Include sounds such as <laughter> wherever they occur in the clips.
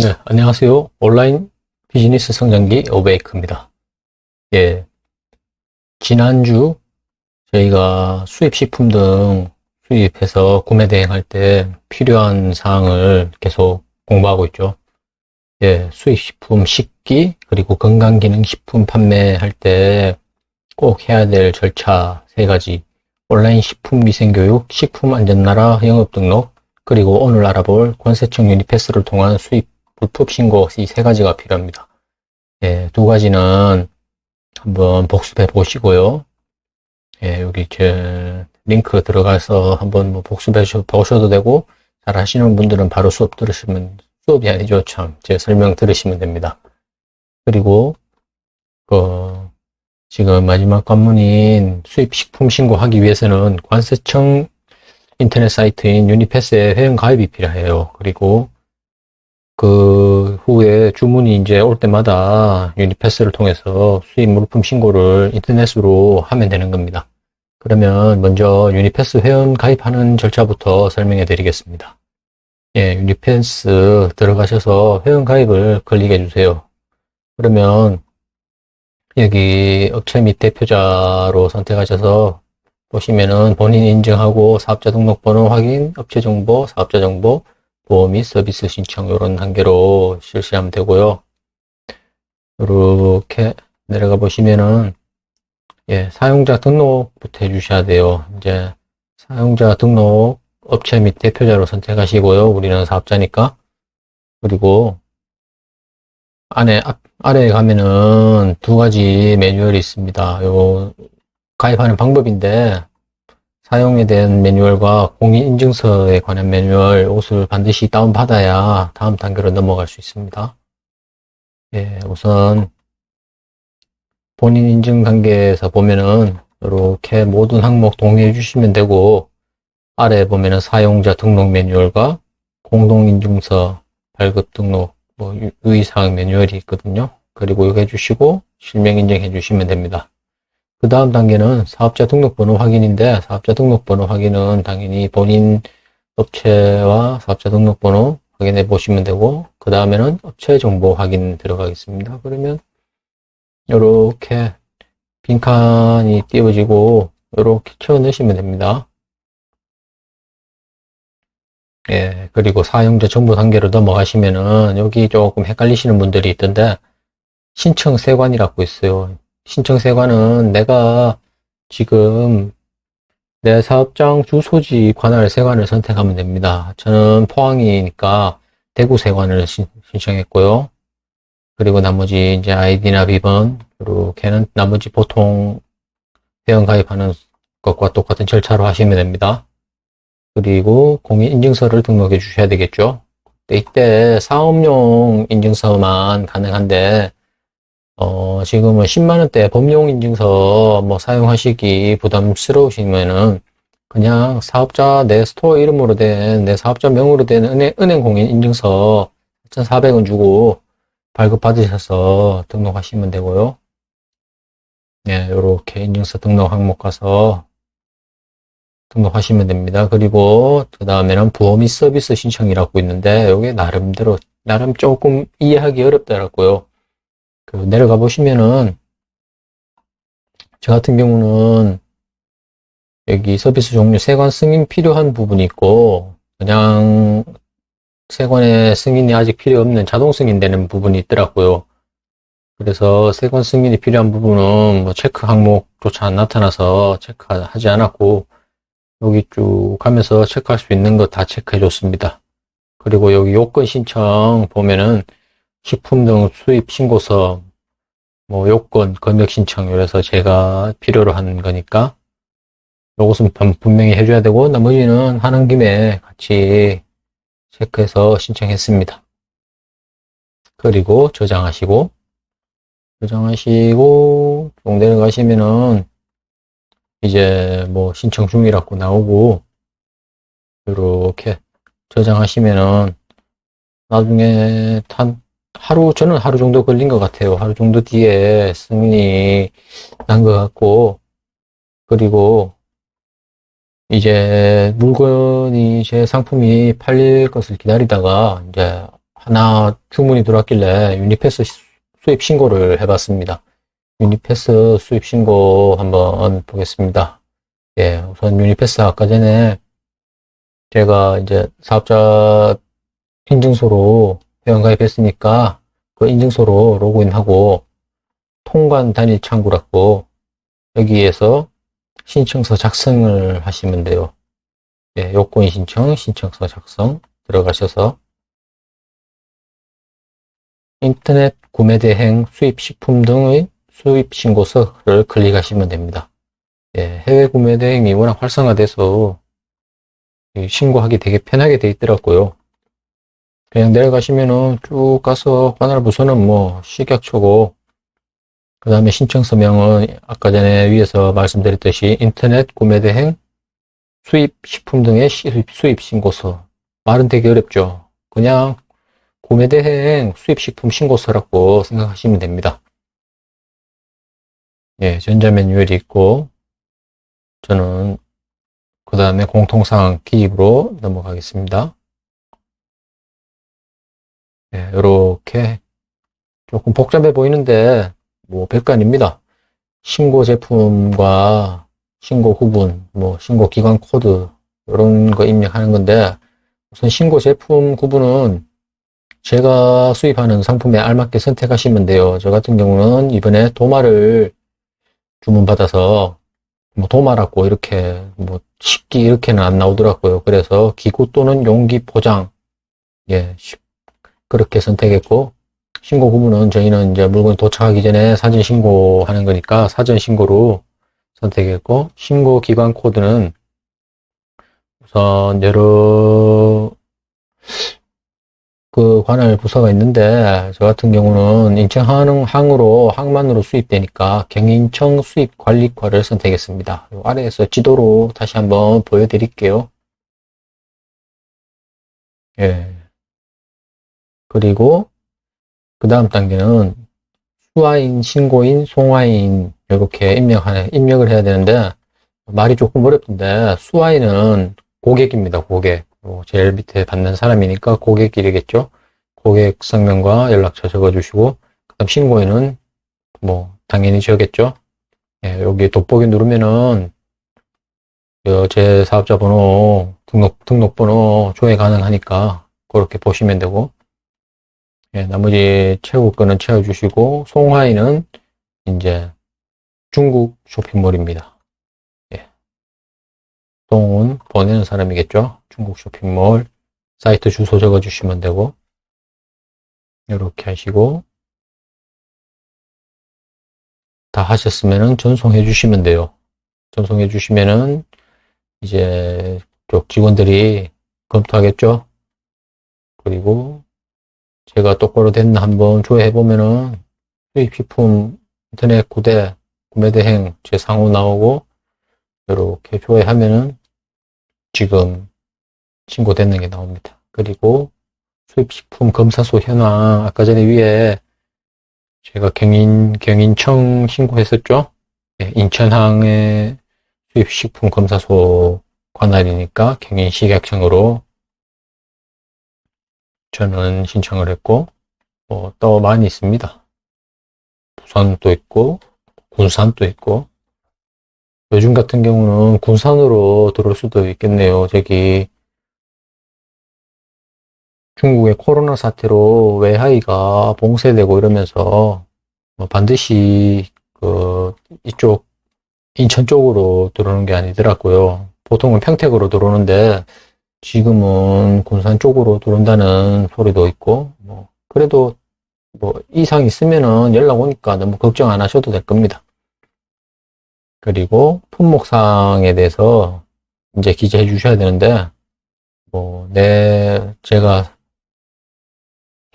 네, 안녕하세요. 온라인 비즈니스 성장기 오베이크입니다. 예. 지난주 저희가 수입 식품 등 수입해서 구매 대행할 때 필요한 사항을 계속 공부하고 있죠. 예, 수입 식품 식기, 그리고 건강 기능 식품 판매할 때 꼭 해야 될 절차 세 가지. 온라인 식품 위생 교육, 식품 안전 나라 영업 등록, 그리고 오늘 알아볼 권세청 유니패스를 통한 수입 불법 신고 이 세 가지가 필요합니다. 예, 두 가지는 한번 복습해 보시고요. 예, 여기 제 링크 들어가서 한번 뭐 복습해 보셔도 되고, 잘 하시는 분들은 바로 수업 들으시면, 수업이 아니죠. 참. 제 설명 들으시면 됩니다. 그리고, 그, 지금 마지막 관문인 수입 식품 신고하기 위해서는 관세청 인터넷 사이트인 유니패스에 회원 가입이 필요해요. 그리고 그 후에 주문이 이제 올 때마다 유니패스를 통해서 수입 물품 신고를 인터넷으로 하면 되는 겁니다. 그러면 먼저 유니패스 회원 가입하는 절차부터 설명해 드리겠습니다. 예, 유니패스 들어가셔서 회원 가입을 클릭해 주세요. 그러면 여기 업체 및 대표자로 선택하셔서 보시면은 본인 인증하고 사업자 등록번호 확인, 업체 정보, 사업자 정보, 보험 및 서비스 신청 이런 단계로 실시하면 되고요. 이렇게 내려가 보시면은 예, 사용자 등록부터 해주셔야 돼요. 이제 사용자 등록 업체 및 대표자로 선택하시고요. 우리는 사업자니까. 그리고 안에 앞, 아래에 가면은 두 가지 매뉴얼이 있습니다. 요 가입하는 방법인데 사용에 대한 매뉴얼과 공인인증서에 관한 매뉴얼 옷을 반드시 다운받아야 다음 단계로 넘어갈 수 있습니다. 예, 우선 본인 인증 단계에서 보면은 이렇게 모든 항목 동의해 주시면 되고 아래 보면은 사용자 등록 매뉴얼과 공동인증서 발급 등록 뭐 유의사항 매뉴얼이 있거든요. 그리고 이거 해주시고 실명 인증 해 주시면 됩니다. 그 다음 단계는 사업자 등록번호 확인인데 사업자 등록번호 확인은 당연히 본인 업체와 사업자 등록번호 확인해 보시면 되고 그 다음에는 업체 정보 확인 들어가겠습니다. 그러면 이렇게 빈칸이 띄워지고 이렇게 채워넣으시면 됩니다. 예, 그리고 사용자 정보 단계로 넘어가시면은 여기 조금 헷갈리시는 분들이 있던데 신청 세관이라고 있어요. 신청 세관은 내가 지금 내 사업장 주소지 관할 세관을 선택하면 됩니다. 저는 포항이니까 대구 세관을 신, 청했고요 그리고 나머지 이제 아이디나 비번, 이렇게는 나머지 보통 회원 가입하는 것과 똑같은 절차로 하시면 됩니다. 그리고 공인인증서를 등록해 주셔야 되겠죠. 이때 사업용 인증서만 가능한데 어, 지금은 10만원대 법용인증서 뭐 사용하시기 부담스러우시면은 그냥 사업자 내 스토어 이름으로 된 내 사업자 명으로 된 은행, 은행 공인 인증서 1,400원 주고 발급 받으셔서 등록하시면 되고요. 네, 이렇게 인증서 등록 항목 가서 등록하시면 됩니다. 그리고 그 다음에는 및 서비스 신청이라고 있는데 여기 나름대로 나름 조금 이해하기 어렵더라고요. 그 내려가 보시면은 저 같은 경우는 여기 서비스 종류 세관 승인 필요한 부분이 있고 그냥 세관의 승인이 아직 필요 없는 자동 승인되는 부분이 있더라고요. 그래서 세관 승인이 필요한 부분은 뭐 체크 항목조차 안 나타나서 체크하지 않았고 여기 쭉 가면서 체크할 수 있는 거 다 체크해 줬습니다. 그리고 여기 요건 신청 보면은 식품 등 수입 신고서 뭐 요건 검역 신청 이래서 제가 필요로 하는 거니까 요것은 분명히 해줘야 되고 나머지는 하는 김에 같이 체크해서 신청했습니다. 그리고 저장하시고 저장하시고 쭉 내려가시면은 이제 뭐 신청 중이라고 나오고 이렇게 저장하시면은 나중에 한 하루 저는 하루 정도 걸린 것 같아요. 하루 정도 뒤에 승인이 난 것 같고 그리고 이제 물건이 제 상품이 팔릴 것을 기다리다가 이제 하나 주문이 들어왔길래 유니패스 시- 수입 신고를 해봤습니다. 유니패스 수입 신고 한번 보겠습니다. 예, 우선 유니패스 아까 전에 제가 이제 사업자 인증소로 회원가입했으니까 그 인증소로 로그인하고 통관 단일 창구라고 여기에서 신청서 작성을 하시면 돼요. 예, 요건 신청, 신청서 작성 들어가셔서 인터넷 구매 대행 수입 식품 등의 수입 신고서를 클릭하시면 됩니다. 예, 해외 구매 대행이 워낙 활성화돼서 이 신고하기 되게 편하게 돼 있더라고요. 그냥 내려가시면은 쭉 가서 관할 부서는 뭐 식약처고 그 다음에 신청 서명은 아까 전에 위에서 말씀드렸듯이 인터넷 구매 대행 수입 식품 등의 시- 수입 신고서 말은 되게 어렵죠. 그냥 구매 대행 수입 식품 신고서라고 생각하시면 됩니다. 예, 전자 매뉴얼이 있고 저는 그 다음에 공통사항 기입으로 넘어가겠습니다. 예, 이렇게 조금 복잡해 보이는데 뭐 아닙니다. 신고 제품과 신고 후분, 뭐 신고 기간 코드 이런 거 입력하는 건데 우선 신고 제품 구분은 제가 수입하는 상품에 알맞게 선택하시면 돼요. 저 같은 경우는 이번에 도마를 주문받아서 뭐 도마라고 이렇게 뭐 식기 이렇게는 안 나오더라고요. 그래서 기구 또는 용기 포장 예 쉽- 그렇게 선택했고 신고 구분은 저희는 이제 물건 도착하기 전에 사진 신고하는 거니까 사전 신고로 선택했고 신고 기관 코드는 우선 여러 그 관할 부서가 있는데 저 같은 경우는 인천 항, 항으로 항만으로 수입되니까 경인청 수입관리과를 선택했습니다. 요 아래에서 지도로 다시 한번 보여드릴게요. 예. 그리고 그 다음 단계는 수화인, 신고인, 송화인 이렇게 입력하는 입력을 해야 되는데 말이 조금 어렵던데 수화인은 고객입니다. 고객. 뭐 제일 밑에 받는 사람이니까 고객이겠죠. 고객 성명과 연락처 적어주시고 그다음 신고인은 뭐 당연히 저겠죠. 예, 여기 돋보기 누르면은 어, 제 사업자 번호 등록 등록 번호 조회 가능하니까 그렇게 보시면 되고 예, 나머지 채울 거는 채워주시고 송하인은 이제 중국 쇼핑몰입니다. 예. 동은 보내는 사람이겠죠. 중국 쇼핑몰 사이트 주소 적어주시면 되고 이렇게 하시고 다 하셨으면은 전송해 주시면 돼요. 전송해 주시면은 이제 쪽 직원들이 검토하겠죠. 그리고 제가 똑바로 됐나 한번 조회해 보면은 수입 식품 인터넷 구대 구매 대행 제 상호 나오고 이렇게 조회하면은 지금 신고됐는 게 나옵니다. 그리고 수입 식품 검사소 현황 아까 전에 위에 제가 경인 경인청 신고했었죠. 예, 인천항의 수입 식품 검사소 관할이니까 경인식약청으로 저는 신청을 했고 뭐 또 많이 있습니다. 부산도 있고 군산도 있고 요즘 같은 경우는 군산으로 들어올 수도 있겠네요. 저기 중국의 코로나 사태로 외하이가 봉쇄되고 이러면서 뭐 반드시 그 이쪽 인천 쪽으로 들어오는 게 아니더라고요. 보통은 평택으로 들어오는데 지금은 군산 쪽으로 들어온다는 소리도 있고 뭐 그래도 뭐 이상 있으면은 연락 오니까 너무 걱정 안 하셔도 될 겁니다. 그리고 품목상에 대해서 이제 기재해 주셔야 되는데 뭐 내 제가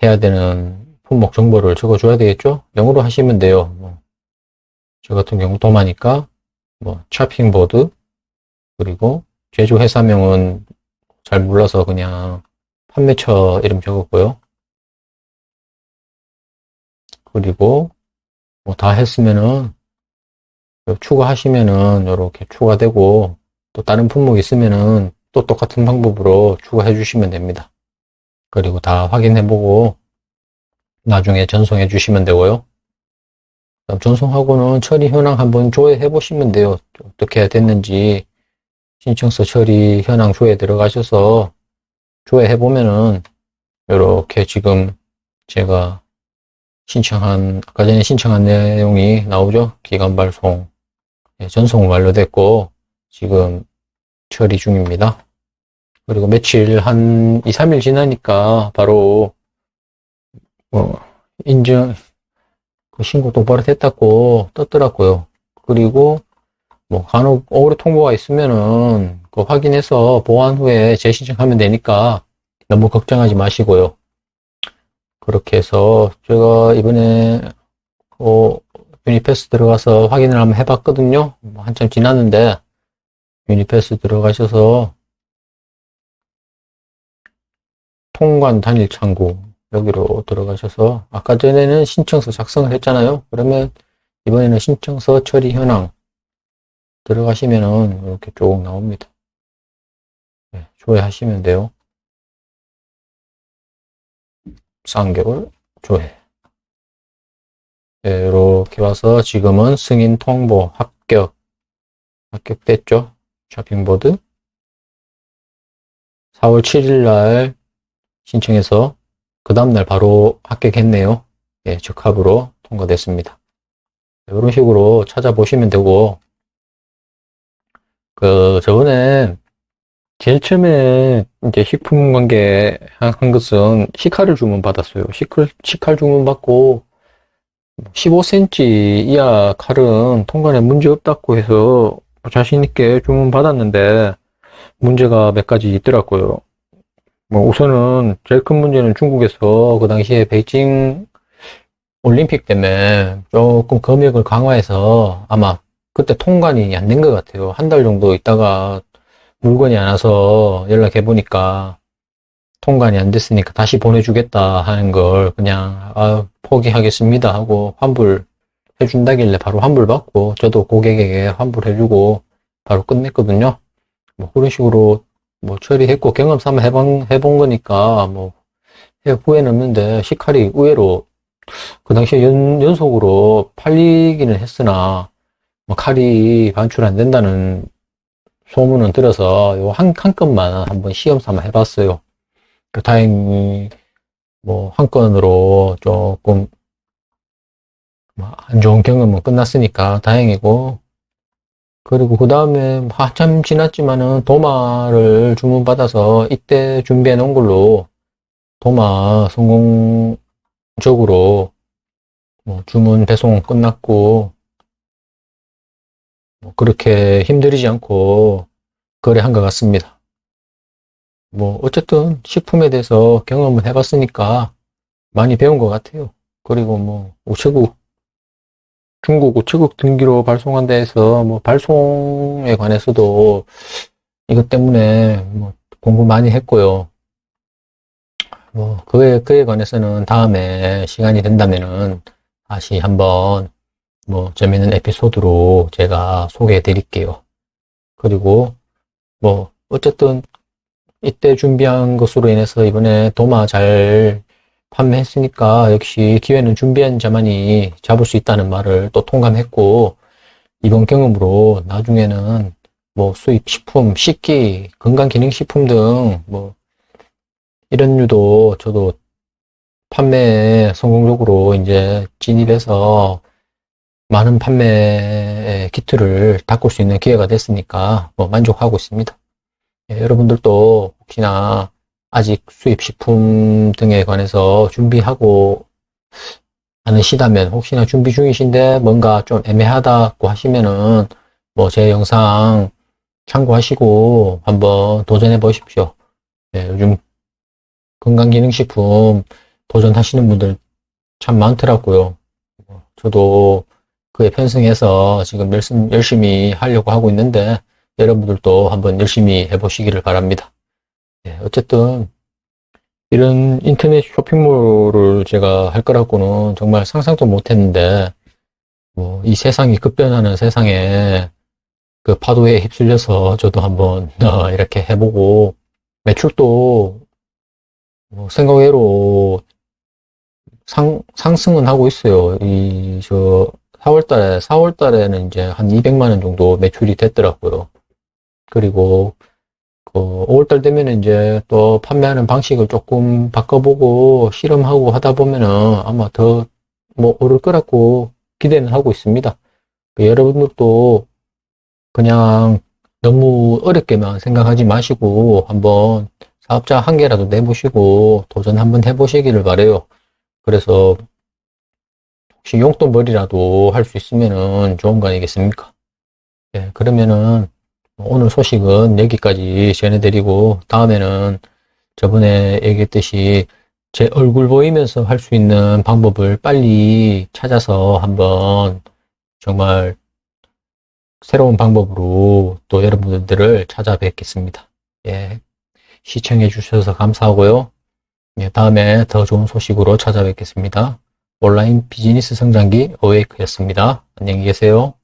해야 되는 품목 정보를 적어 줘야 되겠죠? 영어로 하시면 돼요. 뭐, 저 같은 경우 도마니까 뭐 차핑 보드 그리고 제조 회사명은 잘 몰라서 그냥 판매처 이름 적었고요. 그리고 뭐 다 했으면은 추가하시면은 이렇게 추가되고 또 다른 품목 있으면은 또 똑같은 방법으로 추가해 주시면 됩니다. 그리고 다 확인해 보고 나중에 전송해 주시면 되고요. 전송하고는 처리 현황 한번 조회해 보시면 돼요. 어떻게 됐는지 신청서 처리 현황 조회 들어가셔서 조회해 보면은 이렇게 지금 제가 신청한 아까 전에 신청한 내용이 나오죠. 기간 발송 예, 전송 완료됐고 지금 처리 중입니다. 그리고 며칠 한 2, 3일 지나니까 바로 뭐 인증 그 신고 똑바로 됐다고 떴더라고요. 그리고 뭐 간혹 오류 통보가 있으면은 그 확인해서 보완 후에 재신청하면 되니까 너무 걱정하지 마시고요. 그렇게 해서 제가 이번에 어, 유니패스 들어가서 확인을 한번 해봤거든요. 뭐 한참 지났는데 유니패스 들어가셔서 통관 단일 창구 여기로 들어가셔서 아까 전에는 신청서 작성을 했잖아요. 그러면 이번에는 신청서 처리 현황 들어가시면은 이렇게 쭉 나옵니다. 네, 조회하시면 돼요. 3개월 조회. 네, 이렇게 와서 지금은 승인 통보 합격 합격됐죠. 쇼핑보드 4월 7일 날 신청해서 그 다음날 바로 합격했네요. 예, 적합으로 통과됐습니다. 이런 식으로 찾아보시면 되고, 그, 저번에, 제일 처음에 이제 식품 관계 한 것은 시칼을 주문 받았어요. 시칼, 시칼 주문 받고, 15cm 이하 칼은 통관에 문제 없다고 해서 자신 있게 주문 받았는데, 문제가 몇 가지 있더라고요. 뭐 우선은 제일 큰 문제는 중국에서 그 당시에 베이징 올림픽 때문에 조금 검역을 강화해서 아마 그때 통관이 안 된 것 같아요. 한 달 정도 있다가 물건이 안 와서 연락해 보니까 통관이 안 됐으니까 다시 보내주겠다 하는 걸 그냥 아, 포기하겠습니다 하고 환불 해준다길래 바로 환불 받고 저도 고객에게 환불해주고 바로 끝냈거든요. 뭐 그런 식으로 뭐 처리했고 경험 삼아 해본, 해본 거니까 뭐 후회는 없는데 시칼이 의외로 그 당시에 연, 연속으로 팔리기는 했으나 뭐 칼이 반출 안 된다는 소문은 들어서 요 한, 한 건만 한번 시험 삼아 해봤어요. 그 다행히 뭐 한 건으로 조금 뭐안 좋은 경험은 끝났으니까 다행이고 그리고 그 다음에 한참 지났지만은 도마를 주문받아서 이때 준비해 놓은 걸로 도마 성공적으로 뭐 주문 배송 끝났고 뭐 그렇게 힘들이지 않고 거래한 것 같습니다. 뭐 어쨌든 식품에 대해서 경험을 해봤으니까 많이 배운 것 같아요. 그리고 뭐 우체국 중국 우체국 등기로 발송한 데에서 뭐 발송에 관해서도 이것 때문에 뭐 공부 많이 했고요. 뭐 그에 그에 관해서는 다음에 시간이 된다면은 다시 한번 뭐 재밌는 에피소드로 제가 소개해 드릴게요. 그리고 뭐 어쨌든 이때 준비한 것으로 인해서 이번에 도마 잘 판매했으니까 역시 기회는 준비한 자만이 잡을 수 있다는 말을 또 통감했고 이번 경험으로 나중에는 뭐 수입 식품, 식기, 건강기능식품 등 뭐 이런 류도 저도 판매에 성공적으로 이제 진입해서 많은 판매 키트를 닦을 수 있는 기회가 됐으니까 뭐 만족하고 있습니다. 예, 여러분들도 혹시나 아직 수입 식품 등에 관해서 준비하고 않으시다면 혹시나 준비 중이신데 뭔가 좀 애매하다고 하시면은 뭐 제 영상 참고하시고 한번 도전해 보십시오. 네, 요즘 건강기능식품 도전하시는 분들 참 많더라고요. 저도 그에 편승해서 지금 열심히 하려고 하고 있는데 여러분들도 한번 열심히 해보시기를 바랍니다. 예, 어쨌든 이런 인터넷 쇼핑몰을 제가 할 거라고는 정말 상상도 못 했는데 뭐 이 세상이 급변하는 세상에 그 파도에 휩쓸려서 저도 한번 <laughs> 어, 이렇게 해보고 매출도 뭐 생각외로 상, 상승은 하고 있어요. 이, 저, 4월 달에, 4월 달에는 이제 한 200만 원 정도 매출이 됐더라고요. 그리고, 그, 5월 달 되면은 이제 또 판매하는 방식을 조금 바꿔보고 실험하고 하다 보면은 아마 더 뭐 오를 거라고 기대는 하고 있습니다. 그 여러분들도 그냥 너무 어렵게만 생각하지 마시고 한번 사업자 한 개라도 내보시고 도전 한번 해보시기를 바래요. 그래서 혹시 용돈벌이라도 할 수 있으면은 좋은 거 아니겠습니까? 예, 그러면은 오늘 소식은 여기까지 전해드리고 다음에는 저번에 얘기했듯이 제 얼굴 보이면서 할 수 있는 방법을 빨리 찾아서 한번 정말 새로운 방법으로 또 여러분들을 찾아뵙겠습니다. 예, 시청해 주셔서 감사하고요. 예, 다음에 더 좋은 소식으로 찾아뵙겠습니다. 온라인 비즈니스 성장기 어웨이크였습니다. 안녕히 계세요.